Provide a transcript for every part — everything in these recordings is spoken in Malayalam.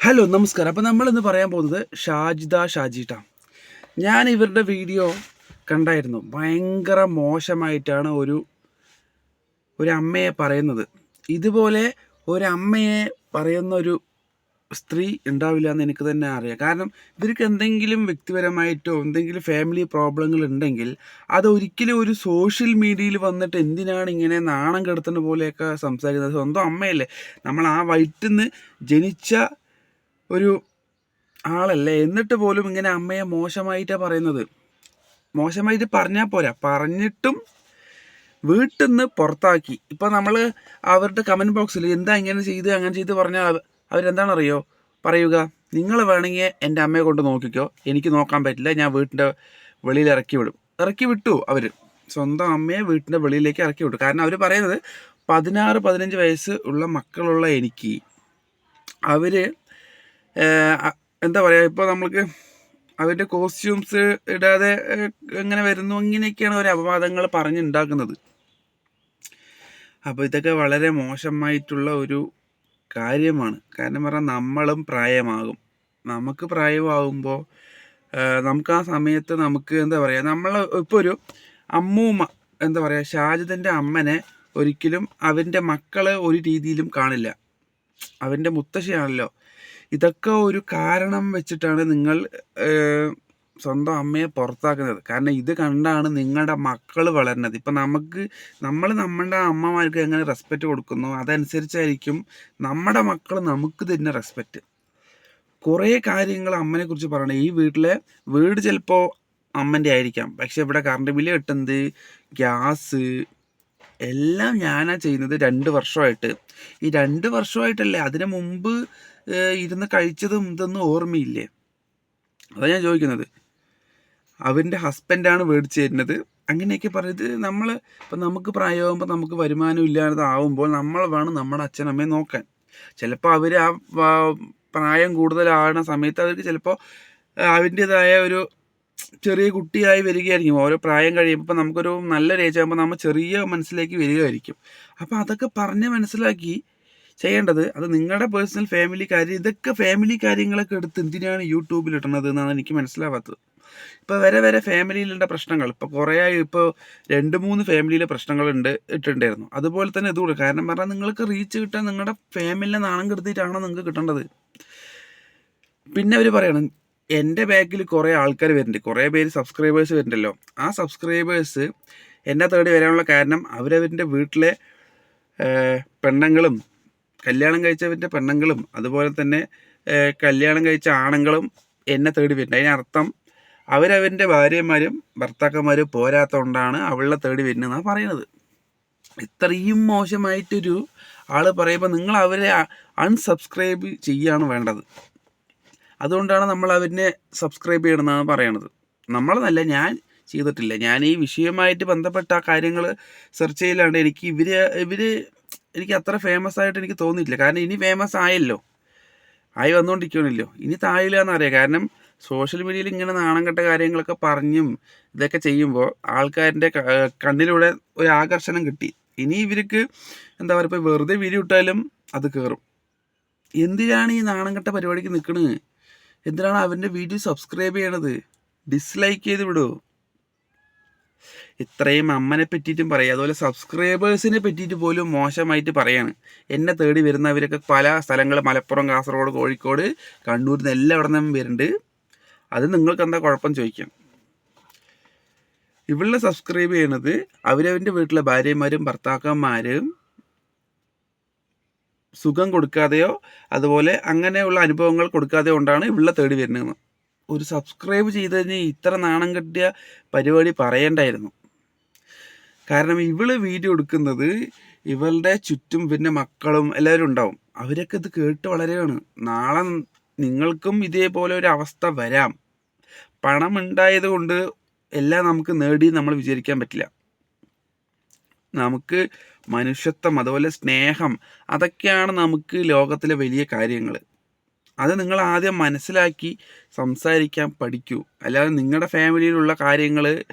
ഹലോ നമസ്കാരം. അപ്പോൾ നമ്മളിന്ന് പറയാൻ പോകുന്നത് ഷാജിദ ഷാജിട്ട. ഞാൻ ഇവരുടെ വീഡിയോ കണ്ടായിരുന്നു. ഭയങ്കര മോശമായിട്ടാണ് ഒരു ഒരു അമ്മയെ പറയുന്നത്. ഇതുപോലെ ഒരു അമ്മയെ പറയുന്ന ഒരു സ്ത്രീ ഉണ്ടാവില്ല എന്ന് എനിക്ക് തന്നെ അറിയാം. കാരണം ഇവർക്ക് എന്തെങ്കിലും വ്യക്തിപരമായിട്ടോ എന്തെങ്കിലും ഫാമിലി പ്രോബ്ലങ്ങൾ ഉണ്ടെങ്കിൽ അത് ഒരിക്കലും ഒരു സോഷ്യൽ മീഡിയയിൽ വന്നിട്ട് എന്തിനാണ് ഇങ്ങനെ നാണം കെടുത്തുന്ന പോലെയൊക്കെ സംസാരിക്കുന്നത്? സ്വന്തം അമ്മയല്ലേ? നമ്മൾ ആ വയറ്റിൽ നിന്ന് ജനിച്ച ഒരു ആളല്ലേ? എന്നിട്ട് പോലും ഇങ്ങനെ അമ്മയെ മോശമായിട്ടാണ് പറയുന്നത്. മോശമായിട്ട് പറഞ്ഞാൽ പോരാ. പറഞ്ഞിട്ടും വീട്ടിൽ നിന്ന് പുറത്താക്കി. ഇപ്പം നമ്മൾ അവരുടെ കമന്റ് ബോക്സിൽ എന്താ ഇങ്ങനെ ചെയ്ത് അങ്ങനെ ചെയ്ത് പറഞ്ഞാൽ അവ- അവരെന്താണ് അറിയോ പറയുക നിങ്ങൾ വേണമെങ്കിൽ എന്റെ അമ്മയെ കൊണ്ട് നോക്കിക്കോ. എനിക്ക് നോക്കാൻ പറ്റില്ല. ഞാൻ വീട്ടിന്റെ വെളിയിൽ ഇറക്കി വിടും. ഇറക്കി വിട്ടു അവർ സ്വന്തം അമ്മയെ വീട്ടിന്റെ വെളിയിലേക്ക് ഇറക്കി വിട്ടു. കാരണം അവർ പറയുന്നത് പതിനാറ് പതിനഞ്ച് വയസ്സ് ഉള്ള മക്കളുള്ള എനിക്ക്. അവർ എന്താ പറയുക ഇപ്പോൾ നമ്മൾക്ക് അവരുടെ കോസ്റ്റ്യൂംസ് ഇടാതെ എങ്ങനെ വരുന്നു ഇങ്ങനെയൊക്കെയാണ് അവർ അപവാദങ്ങൾ പറഞ്ഞുണ്ടാക്കുന്നത് അപ്പോൾ ഇതൊക്കെ വളരെ മോശമായിട്ടുള്ള ഒരു കാര്യമാണ്. കാരണം പറഞ്ഞാൽ നമ്മളും പ്രായമാകും. നമുക്ക് പ്രായമാകുമ്പോൾ നമുക്ക് ആ സമയത്ത് നമുക്ക് എന്താ പറയുക നമ്മൾ ഇപ്പോൾ ഒരു അമ്മൂമ്മ എന്താ പറയുക ഷാജിദിന്റെ അമ്മനെ ഒരിക്കലും അവന്റെ മക്കളെ ഒരു രീതിയിലും കാണില്ല. അവന്റെ മുത്തശ്ശിയാണല്ലോ. ഇതൊക്കെ ഒരു കാരണം വെച്ചിട്ടാണ് നിങ്ങൾ സ്വന്തം അമ്മയെ പുറത്താക്കുന്നത്. കാരണം ഇത് കണ്ടാണ് നിങ്ങളുടെ മക്കൾ വളരുന്നത്. ഇപ്പം നമുക്ക് നമ്മൾ നമ്മുടെ അമ്മമാർക്ക് എങ്ങനെ റെസ്പെക്റ്റ് കൊടുക്കുന്നു അതനുസരിച്ചായിരിക്കും നമ്മുടെ മക്കൾ നമുക്ക് തരുന്ന റെസ്പെക്റ്റ് കുറേ കാര്യങ്ങൾ അമ്മനെ കുറിച്ച് പറയണം. ഈ വീട്ടിലെ വീട് ചിലപ്പോൾ അമ്മന്റെ ആയിരിക്കാം. പക്ഷെ ഇവിടെ കറണ്ട് ബില്ല് കിട്ടുന്നത് ഗ്യാസ് എല്ലാം ഞാനാ ചെയ്യുന്നത് രണ്ട് വർഷമായിട്ട്. ഈ രണ്ട് വർഷമായിട്ടല്ലേ അതിന് മുമ്പ് ഇരുന്ന് കഴിച്ചതും ഇതൊന്നും ഓർമ്മയില്ലേ? അതാണ് ഞാൻ ചോദിക്കുന്നത്. അവന്റെ ഹസ്ബൻഡാണ് മേടിച്ച് തരുന്നത്. അങ്ങനെയൊക്കെ പറയുന്നത് നമ്മൾ ഇപ്പം നമുക്ക് പ്രായമാകുമ്പോൾ നമുക്ക് വരുമാനം ഇല്ലാതാവുമ്പോൾ നമ്മൾ വേണം നമ്മുടെ അച്ഛനമ്മയെ നോക്കാൻ. ചിലപ്പോൾ അവർ ആ പ്രായം കൂടുതലാകുന്ന സമയത്ത് അവർക്ക് ചിലപ്പോൾ അവന്റേതായ ഒരു ചെറിയ കുട്ടിയായി വരികയായിരിക്കും. ഓരോ പ്രായം കഴിയുമ്പോൾ നമുക്കൊരു നല്ല ഏജ് ആകുമ്പോൾ നമ്മൾ ചെറിയ മനസ്സിലേക്ക് വരികയായിരിക്കും. അപ്പോൾ അതൊക്കെ പറഞ്ഞ് മനസ്സിലാക്കി ചെയ്യേണ്ടത് അത് നിങ്ങളുടെ പേഴ്സണൽ ഫാമിലി കാര്യം ഇതൊക്കെ ഫാമിലി കാര്യങ്ങളൊക്കെ എടുത്ത് എന്തിനാണ് യൂട്യൂബിൽ ഇടുന്നത് എന്നാണ് എനിക്ക് മനസ്സിലാവാത്തത്. ഇപ്പോൾ വരെ വരെ ഫാമിലിയിലുള്ള പ്രശ്നങ്ങൾ ഇപ്പോൾ കുറേ ഇപ്പോൾ രണ്ട് മൂന്ന് ഫാമിലിയിലെ പ്രശ്നങ്ങളുണ്ട് ഇട്ടിട്ടുണ്ടായിരുന്നു. അതുപോലെ തന്നെ ഇതുകൂടെ കാരണം പറഞ്ഞാൽ നിങ്ങൾക്ക് റീച്ച് കിട്ടാൻ നിങ്ങളുടെ ഫാമിലിനെ നാണം കെടുത്തിയിട്ടാണോ നിങ്ങൾക്ക് കിട്ടേണ്ടത്? പിന്നെ അവർ പറയണം എന്റെ ബാക്കിൽ കുറേ ആൾക്കാർ വരുന്നുണ്ട്. കുറേ പേര് സബ്സ്ക്രൈബേഴ്സ് വരുന്നുണ്ടല്ലോ. ആ സബ്സ്ക്രൈബേഴ്സ് എന്നെ തേടി വരാനുള്ള കാരണം അവരവരുടെ വീട്ടിലെ പെണ്ണങ്ങളും കല്യാണം കഴിച്ചവന്റെ പെണ്ണുങ്ങളും അതുപോലെ തന്നെ കല്യാണം കഴിച്ച ആണുങ്ങളും എന്നെ തേടി വരുന്നത് അതിനർത്ഥം അവരവന്റെ ഭാര്യമാരും ഭർത്താക്കന്മാരും പോരാത്തതുകൊണ്ടാണ് അവളെ തേടി വരുന്നതെന്നാണ് പറയുന്നത്. ഇത്രയും മോശമായിട്ടൊരു ആൾ പറയുമ്പോൾ നിങ്ങൾ അവരെ അൺസബ്സ്ക്രൈബ് ചെയ്യാണ് വേണ്ടത്. അതുകൊണ്ടാണ് നമ്മൾ അവരിനെ സബ്സ്ക്രൈബ് ചെയ്യണമെന്നാണ് പറയണത്. നമ്മളെന്നല്ല ഞാൻ ചെയ്തിട്ടില്ല. ഞാൻ ഈ വിഷയമായിട്ട് ബന്ധപ്പെട്ട ആ കാര്യങ്ങൾ സെർച്ച് ചെയ്യലാണ്ട് എനിക്ക് ഇവർ ഇവർ എനിക്ക് അത്ര ഫേമസ് ആയിട്ട് എനിക്ക് തോന്നിയിട്ടില്ല. കാരണം ഇനി ഫേമസ് ആയല്ലോ. ആയി വന്നുകൊണ്ടിരിക്കണമല്ലോ ഇനി താഴില്ല എന്നറിയാം കാരണം സോഷ്യൽ മീഡിയയിൽ ഇങ്ങനെ നാണം കെട്ട കാര്യങ്ങളൊക്കെ പറഞ്ഞും ഇതൊക്കെ ചെയ്യുമ്പോൾ ആൾക്കാരിന്റെ കണ്ണിലൂടെ ഒരു ആകർഷണം കിട്ടി. ഇനി ഇവർക്ക് എന്താ പറയുക ഇപ്പോൾ വെറുതെ വീഡിയോ ഇട്ടാലും അത് കയറും എന്തിനാണ് ഈ നാണം കെട്ട പരിപാടിക്ക് നിൽക്കണത്? എന്തിനാണ് അവന്റെ വീഡിയോ സബ്സ്ക്രൈബ് ചെയ്യണത്? ഡിസ്ലൈക്ക് ചെയ്ത് വിടുമോ ഇത്രയും അമ്മനെ പറ്റിയിട്ടും പറയുക അതുപോലെ സബ്സ്ക്രൈബേഴ്സിനെ പറ്റിയിട്ട് പോലും മോശമായിട്ട് പറയാണ്. എന്നെ തേടി വരുന്നവരൊക്കെ പല സ്ഥലങ്ങൾ മലപ്പുറം കാസർഗോഡ് കോഴിക്കോട് കണ്ണൂരിൽ നിന്ന് എല്ലാം ഇവിടെ നിന്നും വരുന്നുണ്ട്. അത് നിങ്ങൾക്ക് എന്താ കുഴപ്പം ചോദിക്കാം. ഇവളെ സബ്സ്ക്രൈബ് ചെയ്യണത് അവരവന്റെ വീട്ടിലെ ഭാര്യമാരും ഭർത്താക്കന്മാരും സുഖം കൊടുക്കാതെയോ അതുപോലെ അങ്ങനെയുള്ള അനുഭവങ്ങൾ കൊടുക്കാതെയോ കൊണ്ടാണ് ഇവിടെ തേടി വരുന്നത്. ഒരു സബ്സ്ക്രൈബ് ചെയ്തതിന് ഇത്ര നാണം കെട്ടിയ പരിപാടി പറയേണ്ടായിരുന്നു. കാരണം ഇവൾ വീഡിയോ എടുക്കുന്നത് ഇവളുടെ ചുറ്റും പിന്നെ മക്കളും എല്ലാവരും ഉണ്ടാവും. അവരൊക്കെ ഇത് കേട്ട് വളരെയാണ്. നാളെ നിങ്ങൾക്കും ഇതേപോലെ ഒരു അവസ്ഥ വരാം. പണം ഉണ്ടായത് കൊണ്ട് എല്ലാം നമുക്ക് നേടി നമ്മൾ വിചാരിക്കാൻ പറ്റില്ല. നമുക്ക് മനുഷ്യത്വം അതുപോലെ സ്നേഹം അതൊക്കെയാണ് നമുക്ക് ലോകത്തിലെ വലിയ കാര്യങ്ങൾ അത് നിങ്ങൾ ആദ്യം മനസ്സിലാക്കി സംസാരിക്കാൻ പഠിക്കൂ. അല്ലാതെ നിങ്ങളുടെ ഫാമിലിയിലുള്ള കാര്യങ്ങൾ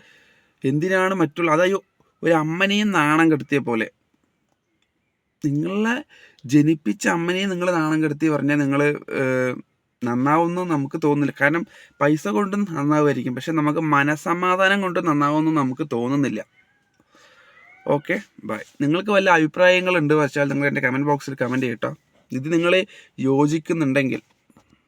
എന്തിനാണ് മറ്റുള്ള അതായത് ഒരു അമ്മനെയും നാണം കെടുത്തിയ പോലെ. നിങ്ങളെ ജനിപ്പിച്ച അമ്മനെയും നിങ്ങൾ നാണം കെടുത്തി പറഞ്ഞാൽ നിങ്ങൾ നന്നാവുമെന്ന് നമുക്ക് തോന്നുന്നില്ല. കാരണം പൈസ കൊണ്ട് നന്നാവുമായിരിക്കും. പക്ഷെ നമുക്ക് മനസമാധാനം കൊണ്ട് നന്നാവുമെന്ന് നമുക്ക് തോന്നുന്നില്ല. ഓക്കെ ബൈ നിങ്ങൾക്ക് വല്ല അഭിപ്രായങ്ങളുണ്ട് വെച്ചാൽ നിങ്ങൾ എന്റെ കമന്റ് ബോക്സിൽ കമന്റ് ചെയ്യട്ടോ. ഇത് നിങ്ങൾ യോജിക്കുന്നുണ്ടെങ്കിൽ